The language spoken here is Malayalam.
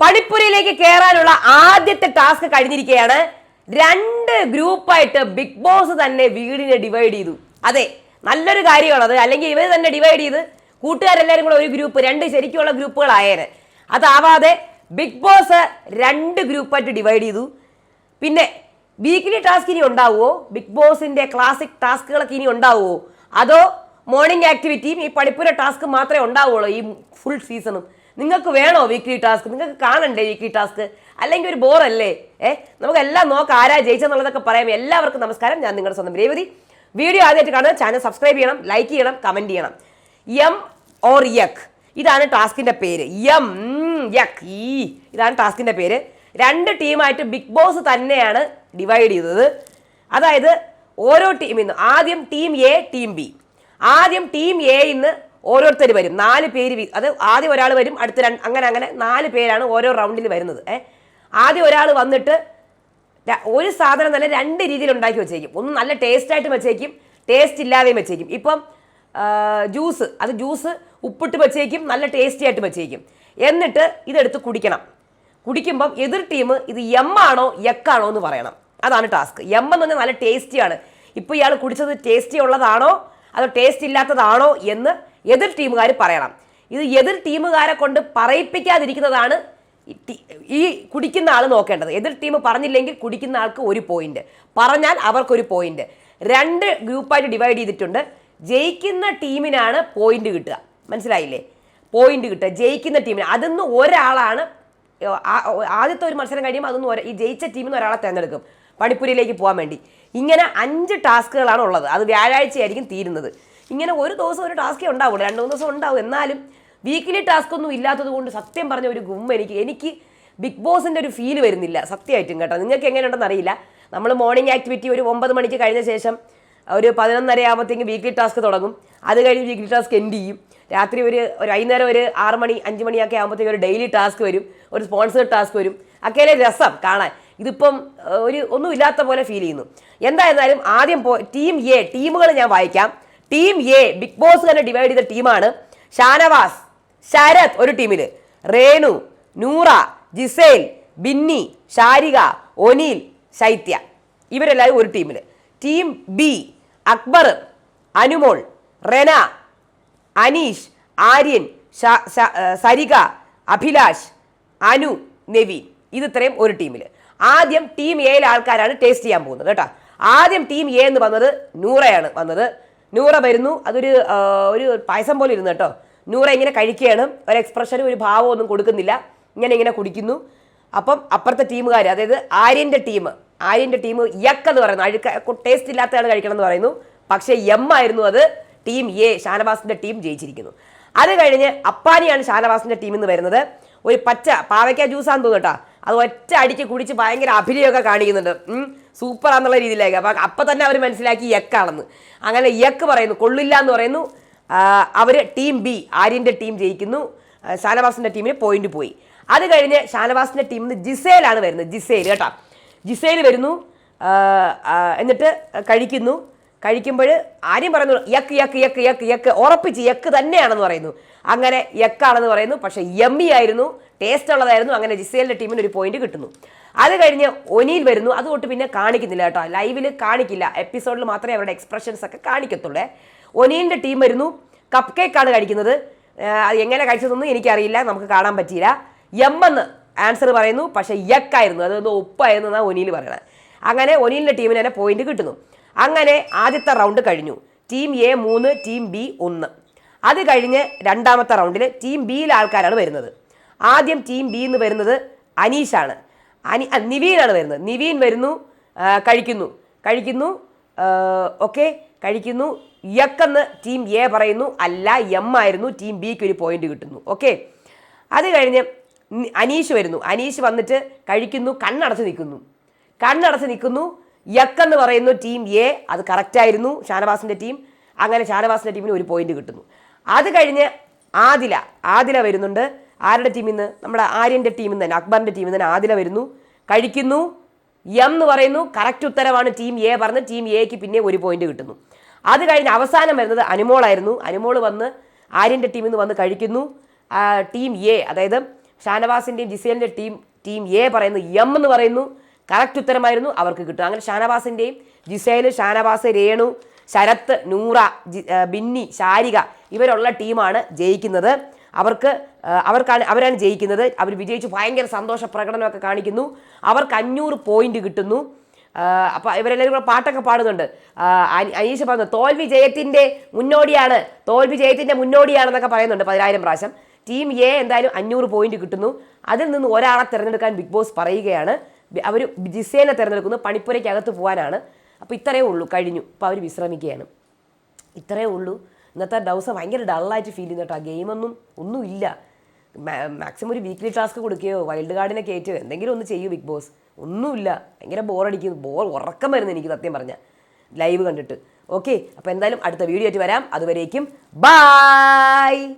പണിപ്പുരയിലേക്ക് കയറാനുള്ള ആദ്യത്തെ ടാസ്ക് കഴിഞ്ഞിരിക്കുകയാണ്. രണ്ട് ഗ്രൂപ്പായിട്ട് ബിഗ് ബോസ് തന്നെ വീടിനെ ഡിവൈഡ് ചെയ്തു. അതെ നല്ലൊരു കാര്യമാണ് അല്ലെങ്കിൽ ഇവർ തന്നെ ഡിവൈഡ് ചെയ്ത് കൂട്ടുകാരെല്ലാവരും കൂടെ ഒരു ഗ്രൂപ്പ് രണ്ട് ശരിക്കുള്ള ഗ്രൂപ്പുകളായേനെ. അതാവാതെ ബിഗ് ബോസ് രണ്ട് ഗ്രൂപ്പായിട്ട് ഡിവൈഡ് ചെയ്തു. പിന്നെ വീക്കിലി ടാസ്ക് ഇനി ഉണ്ടാവുമോ? ബിഗ് ബോസിന്റെ ക്ലാസിക് ടാസ്കുകളൊക്കെ ഇനി ഉണ്ടാവുമോ? അതോ മോർണിംഗ് ആക്ടിവിറ്റിയും ഈ പഠിപ്പുര ടാസ്ക് മാത്രമേ ഉണ്ടാവുള്ളൂ ഈ ഫുൾ സീസണും? നിങ്ങൾക്ക് വേണോ വീക്ക്ലി ടാസ്ക് നിങ്ങൾക്ക് കാണണ്ടേ വീക്ക്ലി ടാസ്ക് അല്ലെങ്കിൽ ഒരു ബോറല്ലേ ഏ? നമുക്ക് എല്ലാം നോക്കാം ആരാ ജയിച്ചെന്നുള്ളതൊക്കെ പറയാം. എല്ലാവർക്കും നമസ്കാരം. ഞാൻ നിങ്ങളുടെ സ്വന്തം രേവതി. വീഡിയോ ആദ്യമായിട്ട് കാണുക ചാനൽ സബ്സ്ക്രൈബ് ചെയ്യണം ലൈക്ക് ചെയ്യണം കമന്റ് ചെയ്യണം. എം ഓർ യക്. ഇതാണ് ടാസ്കിന്റെ പേര്. എം യക്. ഈ. ഇതാണ് ടാസ്കിന്റെ പേര്. രണ്ട് ടീമായിട്ട് ബിഗ് ബോസ് തന്നെയാണ് ഡിവൈഡ് ചെയ്തത്. അതായത് ഓരോ ടീമിൽ നിന്ന് ആദ്യം ടീം എ ടീം ബി ആദ്യം ടീം എ ഇന്ന് ഓരോരുത്തർ വരും. നാല് പേര് അത് ആദ്യം ഒരാൾ വരും അടുത്ത രണ്ട് അങ്ങനെ അങ്ങനെ നാല് പേരാണ് ഓരോ റൗണ്ടിൽ വരുന്നത്. ഏ? ആദ്യം ഒരാൾ വന്നിട്ട് ഒരു സാധനം തന്നെ രണ്ട് രീതിയിൽ ഉണ്ടാക്കി വെച്ചേക്കും. ഒന്ന് നല്ല ടേസ്റ്റ് ആയിട്ട് വെച്ചേക്കും ടേസ്റ്റ് ഇല്ലാതെയും വെച്ചേക്കും. ഇപ്പം ജ്യൂസ് അത് ജ്യൂസ് ഉപ്പിട്ട് വെച്ചേക്കും നല്ല ടേസ്റ്റി ആയിട്ട് വെച്ചേക്കും. എന്നിട്ട് ഇതെടുത്ത് കുടിക്കണം. കുടിക്കുമ്പം എതിർ ടീം ഇത് എം ആണോ യക്കാണോ എന്ന് പറയണം. അതാണ് ടാസ്ക് എം എന്ന് പറഞ്ഞാൽ നല്ല ടേസ്റ്റിയാണ് ഇപ്പോൾ ഇയാൾ കുടിച്ചത് ടേസ്റ്റി ഉള്ളതാണോ അതോ ടേസ്റ്റ് ഇല്ലാത്തതാണോ എന്ന് എതിർ ടീമുകാർ പറയണം. ഇത് എതിർ ടീമുകാരെ കൊണ്ട് പറയിപ്പിക്കാതിരിക്കുന്നതാണ് ഈ കുടിക്കുന്ന ആൾ നോക്കേണ്ടത്. എതിർ ടീം പറഞ്ഞില്ലെങ്കിൽ കുടിക്കുന്ന ആൾക്ക് ഒരു പോയിന്റ് പറഞ്ഞാൽ അവർക്കൊരു പോയിന്റ് രണ്ട് ഗ്രൂപ്പായിട്ട് ഡിവൈഡ് ചെയ്തിട്ടുണ്ട്. ജയിക്കുന്ന ടീമിനാണ് പോയിന്റ് കിട്ടുക. മനസ്സിലായില്ലേ? പോയിന്റ് കിട്ടുക. ജയിക്കുന്ന ടീമിന്. അതിന്ന് ഒരാളാണ് ആദ്യത്തെ ഒരു മത്സരം കഴിയുമ്പോൾ അതൊന്നും ഈ ജയിച്ച ടീമിൽ നിന്ന് ഒരാളെ തിരഞ്ഞെടുക്കും. പണിപ്പുരയിലേക്ക് പോകാൻ വേണ്ടി. ഇങ്ങനെ അഞ്ച് ടാസ്കുകളാണ് ഉള്ളത്. അത് വ്യാഴാഴ്ചയായിരിക്കും തീരുന്നത്. ഇങ്ങനെ ഒരു ദിവസം ഒരു ടാസ്കേ ഉണ്ടാവുള്ളൂ രണ്ട് മൂന്ന് ദിവസം ഉണ്ടാവും. എന്നാലും വീക്കിലി ടാസ്ക് ഒന്നും ഇല്ലാത്തത് കൊണ്ട് സത്യം പറഞ്ഞ ഒരു ഗുമ്മ എനിക്ക് എനിക്ക് ബിഗ് ബോസിന്റെ ഒരു ഫീൽ വരുന്നില്ല സത്യമായിട്ടും കേട്ടോ. നിങ്ങൾക്ക് എങ്ങനെയുണ്ടെന്ന് അറിയില്ല. നമ്മൾ മോർണിംഗ് ആക്ടിവിറ്റി ഒരു ഒമ്പത് മണിക്ക് കഴിഞ്ഞ ശേഷം ഒരു പതിനൊന്നര ആകുമ്പോഴത്തേക്ക് വീക്ക്ലി ടാസ്ക് തുടങ്ങും. അത് കഴിഞ്ഞ് വീക്ക്ലി ടാസ്ക് എൻഡ് ചെയ്യും. രാത്രി ഒരു ഒരു വൈകുന്നേരം ഒരു ആറ് മണി അഞ്ച് മണിയൊക്കെ ആകുമ്പോഴത്തേക്ക് ഒരു ഡെയിലി ടാസ്ക് വരും. ഒരു സ്പോൺസേഡ് ടാസ്ക് വരും. അക്കയിലെ രസം കാണാൻ. ഇതിപ്പം ഒരു ഒന്നുമില്ലാത്ത പോലെ ഫീൽ ചെയ്യുന്നു. എന്തായിരുന്നാലും ആദ്യം പോ ടീം എ ടീമുകൾ ഞാൻ വായിക്കാം. ടീം എ ബിഗ് ബോസ് തന്നെ ഡിവൈഡ് ചെയ്ത ടീമാണ് ഷാനവാസ് ശരത് ഒരു ടീമിൽ റേനു നൂറ ജിസേൽ ബിന്നി ഷാരിക ഒനീൽ ശൈത്യ. ഇവരെല്ലാവരും ഒരു ടീമിൽ ടീം ബി അക്ബർ അനുമോൾ റെന അനീഷ് ആര്യൻ സരിക അഭിലാഷ് അനു നെവീൻ ഇത് ഇത്രയും ഒരു ടീമിൽ ആദ്യം ടീം എയിലെ ആൾക്കാരാണ് ടേസ്റ്റ് ചെയ്യാൻ പോകുന്നത് കേട്ടോ. ആദ്യം ടീം എ എന്ന് വന്നത് നൂറയാണ് വന്നത്. നൂറ വരുന്നു. അതൊരു ഒരു പായസം പോലെ ഇരുന്നു കേട്ടോ. നൂറ ഇങ്ങനെ കഴിക്കുകയാണ്. ഒരു എക്സ്പ്രഷനും ഒരു ഭാവവും ഒന്നും കൊടുക്കുന്നില്ല. ഇങ്ങനെ ഇങ്ങനെ കുടിക്കുന്നു. അപ്പം അപ്പുറത്തെ ടീമുകാർ അതായത് ആര്യന്റെ ടീം ആര്യന്റെ ടീം യക്ക് എന്ന് പറയുന്നു. അഴുക്ക ടേസ്റ്റ് ഇല്ലാത്ത ആൾ കഴിക്കണം എന്ന് പറയുന്നു. പക്ഷേ എം ആയിരുന്നു അത്. ടീം എ ഷാനവാസിന്റെ ടീം ജയിച്ചിരിക്കുന്നു. അത് കഴിഞ്ഞ് അപ്പാനിയാണ് ഷാനവാസിന്റെ ടീം എന്ന് വരുന്നത്. ഒരു പച്ച പാവയ്ക്ക ജ്യൂസാന്ന് തോന്നുന്നു കേട്ടോ. അത് ഒറ്റ അടിക്ക് കുടിച്ച് ഭയങ്കര അഭിനയമൊക്കെ കാണിക്കുന്നുണ്ട്. സൂപ്പറാന്നുള്ള രീതിയിലേക്ക് അപ്പം അപ്പം തന്നെ അവർ മനസ്സിലാക്കി യക്കാണെന്ന് അങ്ങനെ യക്ക് പറയുന്നു കൊള്ളില്ല എന്ന് പറയുന്നു. അവർ ടീം ബി ആര്യന്റെ ടീം ജയിക്കുന്നു. ഷാനവാസിന്റെ ടീമിന് പോയിന്റ് പോയി. അത് കഴിഞ്ഞ് ഷാനവാസിന്റെ ടീമിൽ നിന്ന് ജിസേലാണ് വരുന്നത്. ജിസേൽ കേട്ടോ. ജിസേൽ വരുന്നു. എന്നിട്ട് കഴിക്കുന്നു. കഴിക്കുമ്പോൾ ആര്യം പറയുന്നു യക്ക് യക്ക് യക്ക് യക്ക് യക്ക് ഉറപ്പിച്ച് യക്ക് തന്നെയാണെന്ന് പറയുന്നു. അങ്ങനെ യക്കാണെന്ന് പറയുന്നു. പക്ഷേ യമ്മി ആയിരുന്നു ടേസ്റ്റ് ഉള്ളതായിരുന്നു. അങ്ങനെ ജിസേലിന്റെ ടീമിന് ഒരു പോയിന്റ് കിട്ടുന്നു. അത് കഴിഞ്ഞ് ഒനിയിൽ വരുന്നു. അതുകൊണ്ട് പിന്നെ കാണിക്കുന്നില്ല കേട്ടോ. ലൈവിൽ കാണിക്കില്ല. എപ്പിസോഡിൽ മാത്രമേ അവരുടെ എക്സ്പ്രഷൻസ് ഒക്കെ കാണിക്കത്തുള്ളേ. ഒനീലിന്റെ ടീം വരുന്നു. കപ്പ് കേക്കാണ് കഴിക്കുന്നത്. അത് എങ്ങനെ കഴിച്ചതൊന്നും എനിക്കറിയില്ല. നമുക്ക് കാണാൻ പറ്റിയില്ല. എന്ന് ആൻസർ പറയുന്നു. പക്ഷേ യക്കായിരുന്നു അതൊന്ന് ഉപ്പായിരുന്നു എന്നാണ് ഒനിയിൽ പറയണത്. അങ്ങനെ ഒനിയിലെ ടീമിന് തന്നെ പോയിന്റ് കിട്ടുന്നു. അങ്ങനെ ആദ്യത്തെ റൗണ്ട് കഴിഞ്ഞു. ടീം എ മൂന്ന് ടീം ബി ഒന്ന്. അത് കഴിഞ്ഞ് രണ്ടാമത്തെ റൗണ്ടിൽ ടീം ബിയിലെ ആൾക്കാരാണ് വരുന്നത്. ആദ്യം ടീം ബി എന്ന് വരുന്നത് അനീഷാണ്. അനി നിവീനാണ് വരുന്നത്. നിവീൻ വരുന്നു കഴിക്കുന്നു. കഴിക്കുന്നു ഓക്കെ കഴിക്കുന്നു. യക്കെന്ന് ടീം എ പറയുന്നു അല്ല എം ആയിരുന്നു ടീം ബിക്ക് ഒരു പോയിന്റ് കിട്ടുന്നു ഓക്കെ അത് കഴിഞ്ഞ് അനീഷ് വരുന്നു. അനീഷ് വന്നിട്ട് കഴിക്കുന്നു കണ്ണടച്ച് നിൽക്കുന്നു. കണ്ണടച്ച് നിൽക്കുന്നു യക്കെന്ന് പറയുന്നു ടീം എ അത് കറക്റ്റായിരുന്നു ഷാനവാസിന്റെ ടീം അങ്ങനെ ഷാനവാസിന്റെ ടീമിന് ഒരു പോയിന്റ് കിട്ടുന്നു. അത് കഴിഞ്ഞ് ആദില ആദില വരുന്നുണ്ട്. ആരുടെ ടീമിൽ നിന്ന് നമ്മുടെ ആര്യന്റെ ടീമിൽ നിന്ന് തന്നെ അക്ബറിന്റെ ടീമിൽ നിന്ന് തന്നെ ആദില വരുന്നു. കഴിക്കുന്നു. എം എന്ന് പറയുന്നു. കറക്റ്റ് ഉത്തരവാണ് ടീം എ പറഞ്ഞ് ടീം എക്ക് പിന്നെ ഒരു പോയിന്റ് കിട്ടുന്നു. അത് കഴിഞ്ഞ് അവസാനം വരുന്നത് അനുമോളായിരുന്നു അനുമോൾ വന്ന് ആര്യന്റെ ടീമിൽ നിന്ന് വന്ന് കഴിക്കുന്നു. ടീം എ അതായത് ഷാനവാസിന്റെയും ജിസേലിന്റെ ടീം ടീം എ പറയുന്നു എം എന്ന് പറയുന്നു. കറക്റ്റ് ഉത്തരമായിരുന്നു. അവർക്ക് കിട്ടും. അങ്ങനെ ഷാനവാസിന്റെയും ജിസേൽ ഷാനവാസ് രേണു ശരത്ത് നൂറ ബിന്നി ശാരിക ഇവരുള്ള ടീമാണ് ജയിക്കുന്നത്. അവർക്ക് അവർക്കാണ് അവരാണ് ജയിക്കുന്നത്. അവർ വിജയിച്ച് ഭയങ്കര സന്തോഷ പ്രകടനമൊക്കെ കാണിക്കുന്നു. അവർക്ക് അഞ്ഞൂറ് പോയിന്റ് കിട്ടുന്നു. അപ്പോൾ ഇവരെല്ലാവരും കൂടെ പാട്ടൊക്കെ പാടുന്നുണ്ട്. അനീഷ് അനി- അനീഷ പറഞ്ഞു തോൽവി ജയത്തിന്റെ മുന്നോടിയാണ് തോൽവി ജയത്തിന്റെ മുന്നോടിയാണെന്നൊക്കെ പറയുന്നുണ്ട് പതിനായിരം പ്രാവശ്യം. ടീം എ എന്തായാലും അഞ്ഞൂറ് പോയിന്റ് കിട്ടുന്നു. അതിൽ നിന്ന് ഒരാളെ തിരഞ്ഞെടുക്കാൻ ബിഗ് ബോസ് പറയുകയാണ്. അവർ ജിസേനെ തിരഞ്ഞെടുക്കുന്നു. പണിപ്പുരയ്ക്കകത്ത് പോകാനാണ്. അപ്പോൾ ഇത്രയേ ഉള്ളൂ കഴിഞ്ഞു. അപ്പോൾ അവർ വിശ്രമിക്കുകയാണ്. ഇത്രയേ ഉള്ളൂ. ഇന്നത്തെ ദിവസം ഭയങ്കര ഡള്ളായിട്ട് ഫീൽ ചെയ്യുന്നു കേട്ടോ. ഗെയിമൊന്നും ഒന്നുമില്ല മാക്സിമം ഒരു വീക്ക്ലി ടാസ്ക് കൊടുക്കുകയോ വൈൽഡ് കാർഡിനെ കയറ്റുകയോ എന്തെങ്കിലും ഒന്ന് ചെയ്യൂ ബിഗ് ബോസ് ഒന്നുമില്ല ഭയങ്കര ബോറടിക്കുന്നു ബോർ ഉറക്കം വരുന്നു എനിക്ക് സത്യം പറഞ്ഞാൽ ലൈവ് കണ്ടിട്ട്. ഓക്കെ അപ്പോൾ എന്തായാലും അടുത്ത വീഡിയോ ആയിട്ട് വരാം. അതുവരേക്കും ബായ്